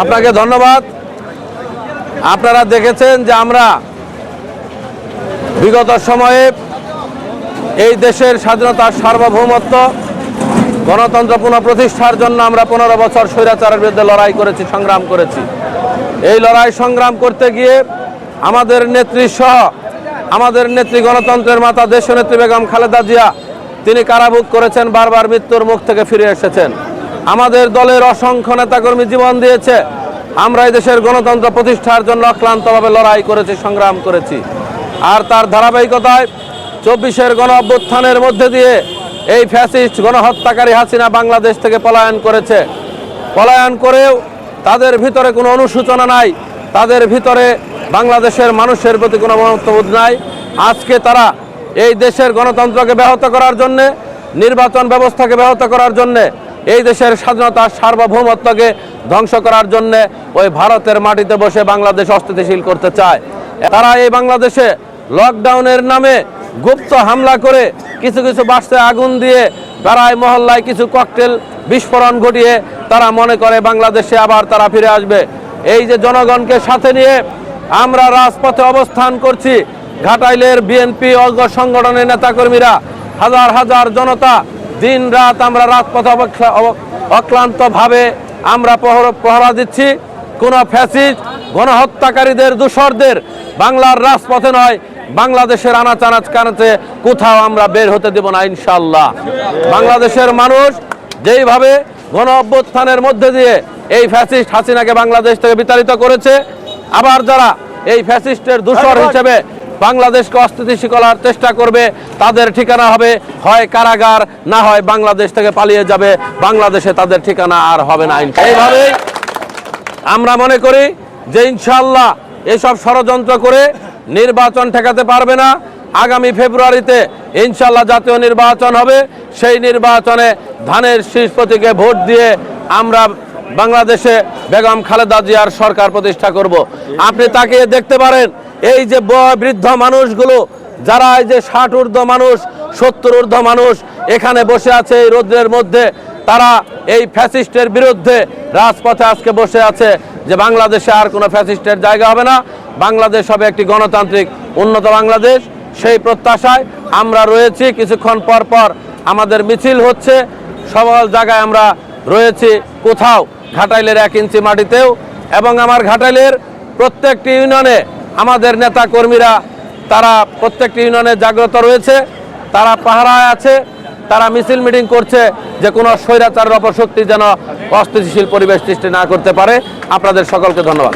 আপনাকে ধন্যবাদ। আপনারা দেখেছেন যে আমরা বিগত সময়ে এই দেশের স্বাধীনতার সার্বভৌমত্ব, গণতন্ত্র পুনঃপ্রতিষ্ঠার জন্য আমরা পনেরো বছর স্বৈরাচারের বিরুদ্ধে লড়াই করেছি, সংগ্রাম করেছি। এই লড়াই সংগ্রাম করতে গিয়ে আমাদের নেত্রী সহ আমাদের নেত্রী গণতন্ত্রের মাতা দেশনেত্রী বেগম খালেদা জিয়া, তিনি কারাভোগ করেছেন, বারবার মৃত্যুর মুখ থেকে ফিরে এসেছেন। আমাদের দলের অসংখ্য নেতাকর্মী জীবন দিয়েছে। আমরা এই দেশের গণতন্ত্র প্রতিষ্ঠার জন্য অক্লান্তভাবে লড়াই করেছি, সংগ্রাম করেছি। আর তার ধারাবাহিকতায় চব্বিশের গণ অভ্যুত্থানের মধ্যে দিয়ে এই ফ্যাসিস্ট গণহত্যাকারী হাসিনা বাংলাদেশ থেকে পলায়ন করেছে। পলায়ন করেও তাদের ভিতরে কোনো অনুশোচনা নাই, তাদের ভিতরে বাংলাদেশের মানুষের প্রতি কোনো মমত্ববোধ নাই। আজকে তারা এই দেশের গণতন্ত্রকে ব্যাহত করার জন্যে, নির্বাচন ব্যবস্থাকে ব্যাহত করার জন্যে এই দেশের স্বাধীনতা সার্বভৌমত্বকে ধ্বংস করার জন্যে ওই ভারতের মাটিতে বসে বাংলাদেশ অস্থিতিশীল করতে চায়। তারা এই বাংলাদেশে লকডাউনের নামে গুপ্ত হামলা করে কিছু কিছু বাসে আগুন দিয়ে পাড়ায় মহল্লায় কিছু ককটেল বিস্ফোরণ ঘটিয়ে তারা মনে করে বাংলাদেশে আবার তারা ফিরে আসবে। এই যে জনগণকে সাথে নিয়ে আমরা রাজপথে অবস্থান করছি, ঘাটাইলের বিএনপি অঙ্গ সংগঠনের নেতাকর্মীরা, হাজার হাজার জনতা দিন রাত আমরা রাজপথে অক্লান্তভাবে আমরা পহর পহরা দিচ্ছি। কোনো ফ্যাসিস্ট গণহত্যাকারীদের দূষরদের বাংলার রাজপথে নয় বাংলাদেশের আনাচ আনাচ কানাচে কোথাও আমরা বের হতে দেব না ইনশাল্লাহ বাংলাদেশের মানুষ যেইভাবে গণ অভ্যুত্থানের মধ্যে দিয়ে এই ফ্যাসিস্ট হাসিনাকে বাংলাদেশ থেকে বিতাড়িত করেছে আবার যারা এই ফ্যাসিস্টের দূষর হিসেবে বাংলাদেশকে অস্থিতিশীল করার চেষ্টা করবে, তাদের ঠিকানা হবে, হয় কারাগার, না হয় বাংলাদেশ থেকে পালিয়ে যাবে, বাংলাদেশে তাদের ঠিকানা আর হবে না। এইভাবেই আমরা মনে করি যে ইনশাল্লাহ এসব ষড়যন্ত্র করে নির্বাচন ঠেকাতে পারবে না। আগামী ফেব্রুয়ারিতে ইনশাল্লাহ জাতীয় নির্বাচন হবে। সেই নির্বাচনে ধানের শীষ প্রতীকে ভোট দিয়ে আমরা বাংলাদেশে বেগম খালেদা জিয়ার সরকার প্রতিষ্ঠা করব। আপনি তাকে দেখতে পারেন, এই যে বৃদ্ধ মানুষগুলো, যারা এই যে ষাট ঊর্ধ্ব মানুষ, সত্তর ঊর্ধ্ব মানুষ এখানে বসে আছে এই রোদ্রের মধ্যে, তারা এই ফ্যাসিস্টের বিরুদ্ধে রাজপথে আজকে বসে আছে যে বাংলাদেশে আর কোনো ফ্যাসিস্টের জায়গা হবে না। বাংলাদেশ হবে একটি গণতান্ত্রিক উন্নত বাংলাদেশ। সেই প্রত্যাশায় আমরা রয়েছি। কিছুক্ষণ পর পর আমাদের মিছিল হচ্ছে। সকল জায়গায় আমরা রয়েছি। কোথাও ঘাটাইলের এক ইঞ্চি মাটিতেও এবং আমার ঘাটাইলের প্রত্যেকটি ইউনিয়নে আমাদের নেতা কর্মীরা তারা প্রত্যেকটি ইউনিয়নে জাগ্রত রয়েছে, তারা পাহারায় আছে, তারা মিছিল মিটিং করছে যে কোনো স্বৈরাচারের অপশক্তি যেন অস্থিতিশীল পরিবেশ সৃষ্টি না করতে পারে। আপনাদের সকলকে ধন্যবাদ।